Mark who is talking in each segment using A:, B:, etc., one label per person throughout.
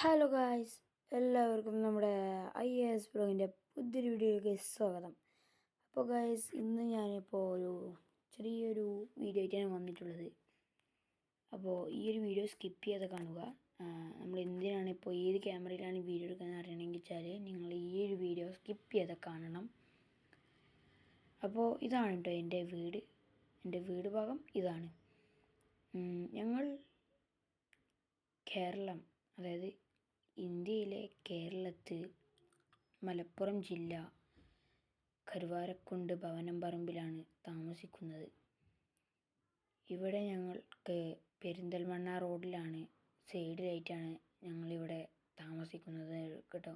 A: Hello guys എല്ലാവർക്കും നമ്മുടെ I A S ബ്ലോഗിന്റെ പുതിയൊരു വീഡിയോയിലേക്ക് സ്വാഗതം. അപ്പോൾ ഗായ്സ് ഇന്ന് ഞാനിപ്പോൾ ഒരു ചെറിയൊരു വീഡിയോ ആയിട്ടാണ് വന്നിട്ടുള്ളത്. അപ്പോൾ ഈ ഒരു വീഡിയോ സ്കിപ്പ് ചെയ്യാതെ കാണുക. നമ്മൾ എന്തിനാണ് ഇപ്പോൾ ഏത് ക്യാമറയിലാണ് വീഡിയോ എടുക്കുന്നത് അറിയണമെങ്കിൽ വെച്ചാൽ നിങ്ങൾ ഈ ഒരു വീഡിയോ സ്കിപ്പ് ചെയ്ത് കാണണം. അപ്പോൾ ഇതാണ് കേട്ടോ എന്റെ വീട്. എന്റെ വീട് ഭാഗം ഇതാണ്. ഞങ്ങൾ കേരളം അതായത് ഇന്ത്യയിലെ കേരളത്തിൽ മലപ്പുറം ജില്ല കരുവാരക്കുണ്ട് ഭവനം പറമ്പിലാണ് താമസിക്കുന്നത്. ഇവിടെ ഞങ്ങൾക്ക് പെരിന്തൽമണ്ണ റോഡിലാണ് സൈഡിലായിട്ടാണ് ഞങ്ങളിവിടെ താമസിക്കുന്നത് കേട്ടോ.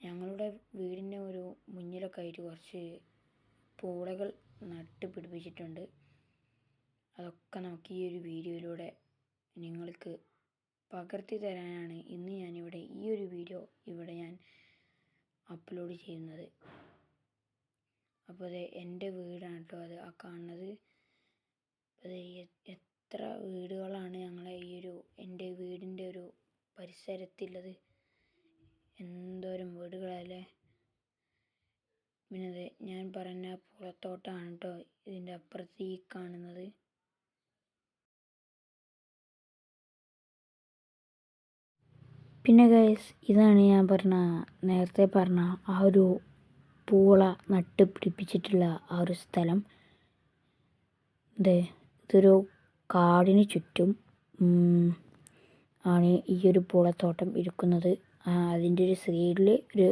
A: ഞങ്ങളുടെ വീടിന്റെ ഒരു മുന്നിലൊക്കെ ആയിട്ട് കുറച്ച് പൂളകൾ നട്ട് പിടിപ്പിച്ചിട്ടുണ്ട്. അതൊക്കെ നമുക്ക് ഈ ഒരു വീഡിയോയിലൂടെ നിങ്ങൾക്ക് പകർത്തി തരാനാണ് ഇന്ന് ഞാനിവിടെ ഈ ഒരു വീഡിയോ ഇവിടെ ഞാൻ അപ്ലോഡ് ചെയ്യുന്നത്. അപ്പോൾ അത് എന്റെ വീടാണ് കേട്ടോ അത്. ആ കാണുന്നത് അത് എത്ര വീടുകളാണ് ഞങ്ങളെ ഈ ഒരു എന്റെ വീടിന്റെ ഒരു പരിസരത്തുള്ളത് എന്തോരം വീടുകളല്ലേ. പിന്നെ ഞാൻ പറഞ്ഞ പുറത്തോട്ടാണ് കേട്ടോ ഇതിന്റെ അപ്പുറത്ത് ഈ കാണുന്നത്. പിന്നെ ഗൈസ് ഇതാണ് ഞാൻ പറഞ്ഞ നേരത്തെ പറഞ്ഞ ആ ഒരു പൂള നട്ട് പിടിപ്പിച്ചിട്ടുള്ള ആ ഒരു സ്ഥലം. ഇത് ഇതൊരു കാടിന് ചുറ്റും ആണ് ഈ ഒരു പൂളത്തോട്ടം ഇരിക്കുന്നത്. അതിന്റെ ഒരു സൈഡിൽ ഒരു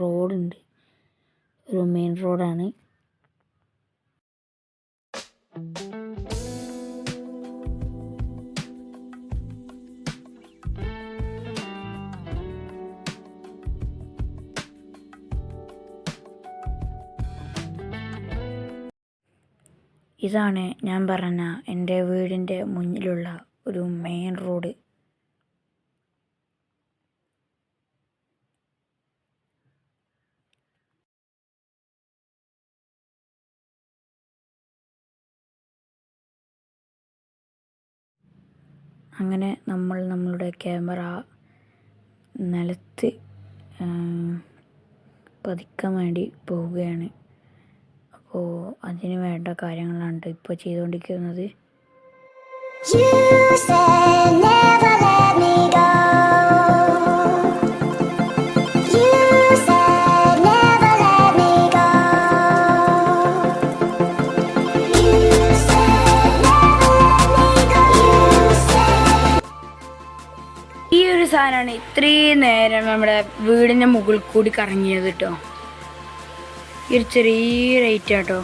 A: റോഡുണ്ട്. ഒരു മെയിൻ റോഡാണ് ഇതാണ് ഞാൻ പറഞ്ഞ എന്റെ വീടിന്റെ മുന്നിലുള്ള ഒരു മെയിൻ റോഡ് അങ്ങനെ നമ്മൾ നമ്മളുടെ ക്യാമറ നിലത്ത് പതിക്കാൻ വേണ്ടി പോവുകയാണ്. അപ്പോൾ അതിന് വേണ്ട കാര്യങ്ങളാണ് ഇപ്പോൾ ചെയ്തുകൊണ്ടിരിക്കുന്നത്
B: You said never let me go. You said never let me go. You said never let me go. You said.
A: ഈ ഒരു സാധനമാണ് ഇത്രയും നേരം നമ്മുടെ വീടിന്റെ മുകളിൽ കൂടി കറങ്ങിയത് കേട്ടോ ഒരു ചെറിയ ലൈറ്റ് കേട്ടോ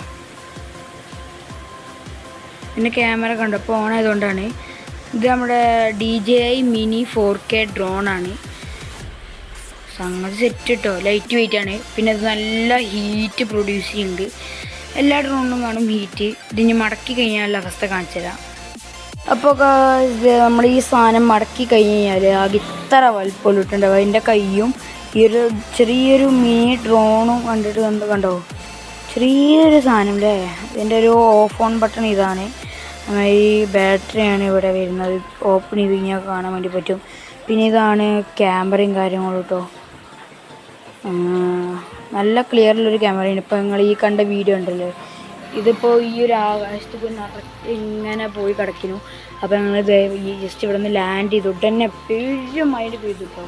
A: പിന്നെ ക്യാമറ കണ്ടപ്പോൾ ഓൺ ആയതുകൊണ്ടാണ്. ഇത് നമ്മുടെ D J I mini four K ഡ്രോണാണ് സംഗതി സെറ്റ് കേട്ടോ ലൈറ്റ് വെയിറ്റ് ആണ്. പിന്നെ അത് നല്ല ഹീറ്റ് പ്രൊഡ്യൂസ് ചെയ്യുന്നുണ്ട്. എല്ലാ ഡ്രോണിനും വേണം ഹീറ്റ് ഇതിന് മടക്കി കഴിഞ്ഞാലുള്ള അവസ്ഥ കാണിച്ചു തരാം. അപ്പോൾ നമ്മൾ ഈ സാധനം മടക്കി കഴിഞ്ഞ് കഴിഞ്ഞാൽ ആകെ ഇത്ര വലിപ്പമുള്ളിട്ടുണ്ടാവും അതിന്റെ കൈയും ഈ ഒരു ചെറിയൊരു മിനി ഡ്രോണും കണ്ടിട്ട് കണ്ട് കണ്ടോ? ചെറിയൊരു സാധനം അല്ലേ ഇതിന്റെ ഒരു ഓഫ് ഓൺ ബട്ടൺ ഇതാണ്. ഈ ബാറ്ററിയാണ് ഇവിടെ വരുന്നത്. ഓപ്പൺ ചെയ്ത് കഴിഞ്ഞാൽ കാണാൻ വേണ്ടി പറ്റും. പിന്നെ ഇതാണ് ക്യാമറയും കാര്യങ്ങളും കേട്ടോ നല്ല നല്ല ക്ലിയറിലൊരു ക്യാമറയാണ് ഇപ്പോൾ നിങ്ങൾ ഈ കണ്ട വീഡിയോ ഉണ്ടല്ലോ. ഇതിപ്പോൾ ഈ ഒരു ആകാശത്ത് നിറച്ച് ഇങ്ങനെ പോയി കിടക്കുന്നു. അപ്പോൾ ഞങ്ങൾ ജസ്റ്റ് ഇവിടെ നിന്ന് ലാൻഡ് ചെയ്തു ഉടനെ പെരും മൈൻഡ് പെയ്തു കേട്ടോ